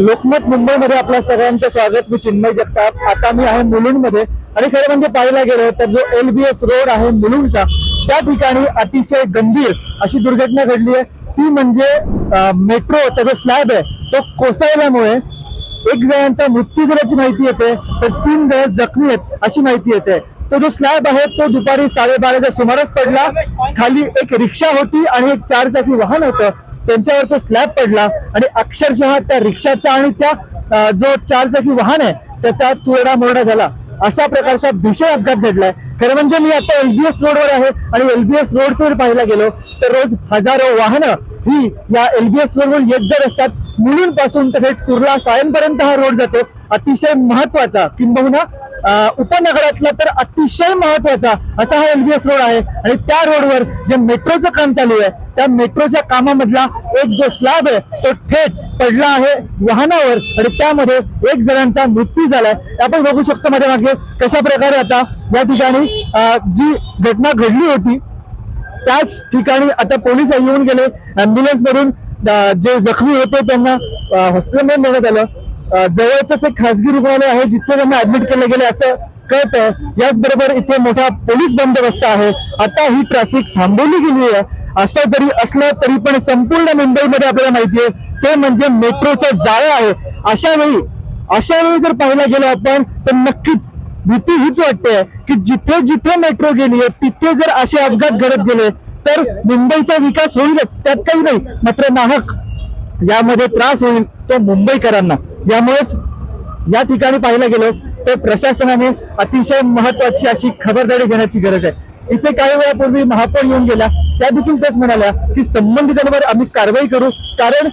लोकमत मुंबईमध्ये आपल्या सगळ्यांचं स्वागत मी चिन्मय जगताप. आता मी आहे मुलुंडमध्ये आणि खरं म्हणजे पाहायला गेलं तर जो एल बी एस रोड आहे मुलुंडचा त्या ठिकाणी अतिशय गंभीर अशी दुर्घटना घडली आहे. ती म्हणजे मेट्रोचा जो स्लॅब आहे तो कोसळल्यामुळे एक जणांचा मृत्यू झाल्याची माहिती येते तर तीन जण जखमी आहेत अशी माहिती येते. तो जो स्लॅब आहे तो दुपारी साडेबाराच्या सुमारास पडला. खाली एक रिक्षा होती आणि एक चार चाकी वाहन होतं. त्यांच्यावर तो स्लॅब पडला. आणि अक्षरशः त्या रिक्षाचा आणि त्या जो चार चाकी वाहन आहे त्याचा चुरडा मोरडा झाला. अशा प्रकारचा भीषण अपघात घडलाय. खरं म्हणजे मी आता एलबीएस रोडवर आहे आणि एलबीएस रोडचं जर पाहायला गेलो तर रोज हजारो वाहनं ही या एलबीएस रोडवर येत जर असतात मुलींपासून तर थेट कुर्ला सायनपर्यंत हा रोड जातो. अतिशय महत्त्वाचा किंबहुना उपनगरातला तर अतिशय महत्त्वाचा असा हा एलबीएस रोड आहे. आणि त्या रोडवर जे मेट्रोचं काम चालू आहे त्या मेट्रोच्या कामामधला एक जो स्लॅब आहे तो थेट पडला आहे वाहनावर. आणि त्यामध्ये एक जणांचा मृत्यू झालाय. आपण बघू शकतो माझ्या मागे कशा प्रकारे आता या ठिकाणी जी घटना घडली होती त्याच ठिकाणी आता पोलीस येऊन गेले. अँब्युलन्स मधून जे जखमी होते त्यांना हॉस्पिटलमध्ये नेण्यात आलं. जवळच एक खासगी रुग्णालय आहे जिथे त्यांना ऍडमिट केलं गेले असं कळतं याचबरोबर इथे मोठा पोलीस बंदोबस्त आहे. आता ही ट्रॅफिक थांबवली गेली आहे. असं जरी असलं तरी पण संपूर्ण मुंबईमध्ये आपल्याला माहिती आहे ते म्हणजे मेट्रोचं जाळं आहे. अशा वेळी अशा वेळी जर पाहायला गेलो आपण तर नक्कीच भीती हीच वाटते की जिथे जिथे मेट्रो गेली आहे तिथे जर असे अपघात घडत गेले तर मुंबईचा विकास होईलच. त्यात काही नाही मात्र नाहक यामध्ये त्रास होईल. तो मुंबईकरांना. यामुळेच या ठिकाणी पाहिलं गेलं तर प्रशासनाने अतिशय महत्वाची अशी खबरदारी घेण्याची गरज आहे. इथे काही वेळापूर्वी महापौर येऊन गेल्या त्या देखील तेच म्हणाल्या की संबंधितांवर आम्ही कारवाई करू कारण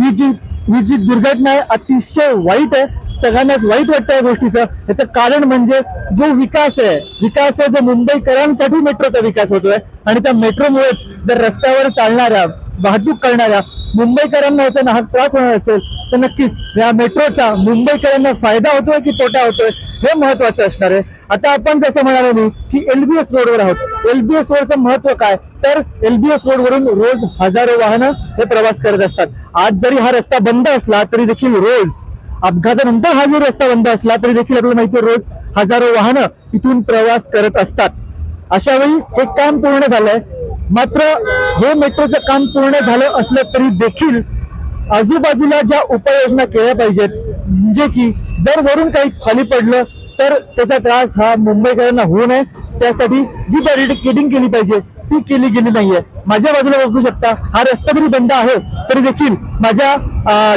ही जी ही जी दुर्घटना आहे अतिशय वाईट आहे सगळ्यांनाच वाईट वाटतं या गोष्टीचं. याचं कारण म्हणजे जो विकास आहे विकास आहे जो मुंबईकरांसाठी मेट्रोचा विकास होतोय आणि त्या मेट्रोमुळेच जर रस्त्यावर चालणाऱ्या वाहतूक करणाऱ्या मुंबईकरांना याचा नाहक त्रास होणार असेल तर नक्कीच या मेट्रोचा मुंबईकरांना फायदा होतोय की तोटा होतोय हे महत्वाचं असणार आहे. आता आपण जसं म्हणालो मी की एलबीएस रोडवर आहोत. एलबीएस रोडचं महत्त्व काय? तर एलबीएस रोडवरून रोज हजारो वाहनं हे प्रवास करत असतात. आज जरी हा रस्ता बंद असला तरी देखील रोज अपघातानंतर हा जो रस्ता बंद असला तरी देखील आपल्याला माहिती रोज हजारो वाहनं इथून प्रवास करत असतात. अशा वेळी एक काम पूर्ण झालंय. मात्र हे मेट्रोचं काम पूर्ण झालं असलं तरी देखील आजूबाजूला ज्या उपाययोजना केल्या पाहिजेत म्हणजे की जर वरून काही खाली पडलं तर त्याचा त्रास हा मुंबईकरांना होऊ नये. त्यासाठी जी बॅरिकेडिंग केली पाहिजे ती केली गेली नाहीये. माझ्या बाजूला बघू शकता हा रस्ता जरी बंद आहे तरी देखील माझ्या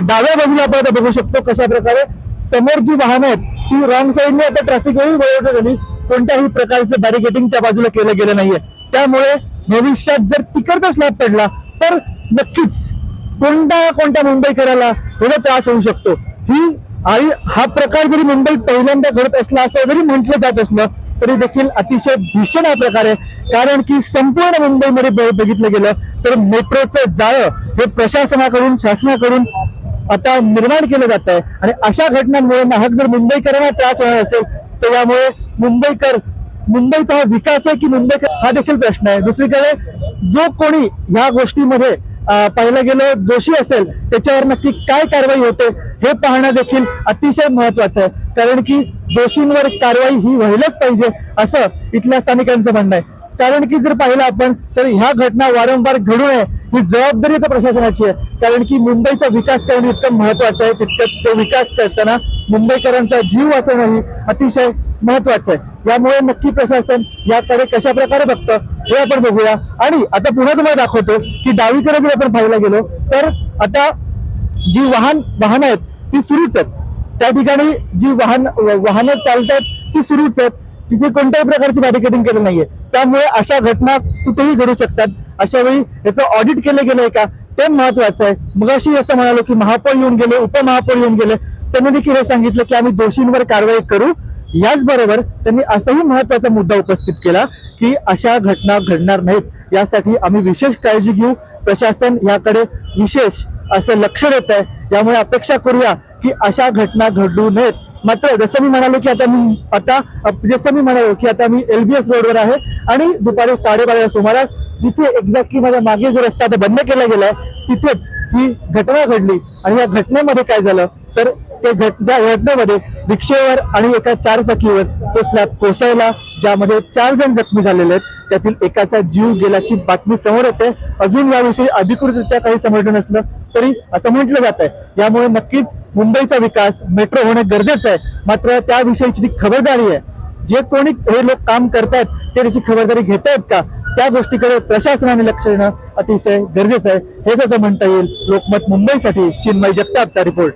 डाव्या बाजूला आपण आता बघू शकतो कशा प्रकारे समोर जी वाहनं आहेत ती रॉंग साईडने आता ट्रॅफिक वेळी वळवण्यात आली. कोणत्याही प्रकारचं बॅरिकेडिंग त्या बाजूला केलं गेलं नाहीये. त्यामुळे भविष्यात जर तिकडचा स्लॅब पडला तर नक्कीच कोणत्या कोणत्या मुंबईकराला एवढा त्रास होऊ शकतो. ही आणि हा प्रकार जरी मुंबईत पहिल्यांदा घडत असला असं जरी म्हटलं जात असलं तरी देखील अतिशय भीषण हा प्रकार आहे. कारण की संपूर्ण मुंबईमध्ये बघितलं गेलं तर मेट्रोचं जाळं हे प्रशासनाकडून शासनाकडून आता निर्माण केलं जात आहे. आणि अशा घटनांमुळे नाहक जर मुंबईकरांना त्रास होणार असेल तर यामुळे मुंबईकर मुंबईचा हा विकास आहे की मुंबईकर हा देखील प्रश्न आहे. दुसरीकडे जो कोणी ह्या गोष्टीमध्ये पाहिलं गेलं दोषी असेल त्याच्यावर नक्की काय कारवाई होते हे पाहणं देखील अतिशय महत्वाचं आहे. कारण की दोषींवर कारवाई ही व्हायलाच पाहिजे असं इथल्या स्थानिकांचं म्हणणं आहे. कारण की जर पाहिलं आपण तर ह्या घटना वारंवार घडू नये ही जबाबदारी तर प्रशासनाची आहे. कारण की मुंबईचा विकास करणं इतकं महत्वाचं आहे तितकंच तो विकास करताना मुंबईकरांचा जीव वाचवणं ही अतिशय महत्वाचं आहे. यामुळे नक्की प्रशासन याकडे कशा प्रकारे बघतं हे आपण बघूया. आणि आता पुन्हा तुम्हाला दाखवतो की डावीकडे जर आपण पाहायला गेलो तर आता जी वाहन वाहनं आहेत ती सुरूच आहेत. त्या ठिकाणी जी वाहन वाहनं चालतात ती सुरूच आहेत. तिथे कोणत्याही प्रकारची बॅरिकेडिंग केलं नाहीये. त्यामुळे अशा घटना कुठेही घडू शकतात. अशा वेळी याचं ऑडिट केलं गेलंय का? ते महत्वाचं आहे. मगाशी असं म्हणालो की महापौर येऊन गेले उपमहापौर येऊन गेले. त्यांनी देखील हे सांगितलं की आम्ही दोषींवर कारवाई करू. याचबरोबर त्यांनी असाही महत्त्वाचा मुद्दा उपस्थित केला की अशा घटना घडणार नाहीत. यासाठी आम्ही विशेष काळजी घेऊ. प्रशासन याकडे विशेष असं लक्ष देत आहे यामुळे अपेक्षा करूया की अशा घटना घडू नयेत. मात्र जसं मी म्हणालो की आता मी आता जसं मी म्हणालो की आता मी एलबीएस रोडवर आहे आणि दुपारी साडेबाराच्या सुमारास तिथे एक्झॅक्टली माझ्या मागे जो रस्ता आता बंद केला गेलाय तिथेच ही घटना घडली. आणि या घटनेमध्ये काय झालं? तर ते घट त्या घटनेमध्ये रिक्षेवर आणि एका चारचाकीवर तो स्लॅब कोसळला ज्यामध्ये चार जण जखमी झालेले आहेत. त्यातील एकाचा जीव गेल्याची बातमी समोर येते. अजून याविषयी अधिकृतरित्या काही समजलं नसलं तरी असं म्हटलं जात आहे यामुळे नक्कीच मुंबईचा विकास मेट्रो होणे गरजेचं आहे. मात्र त्याविषयीची जी खबरदारी आहे जे कोणी हे लोक काम करतायत ते त्याची खबरदारी घेत आहेत का? त्या गोष्टीकडे प्रशासनाने लक्ष देणं अतिशय गरजेचं आहे. हेच असं म्हणता येईल. लोकमत मुंबईसाठी चिन्मय जगतापचा रिपोर्ट.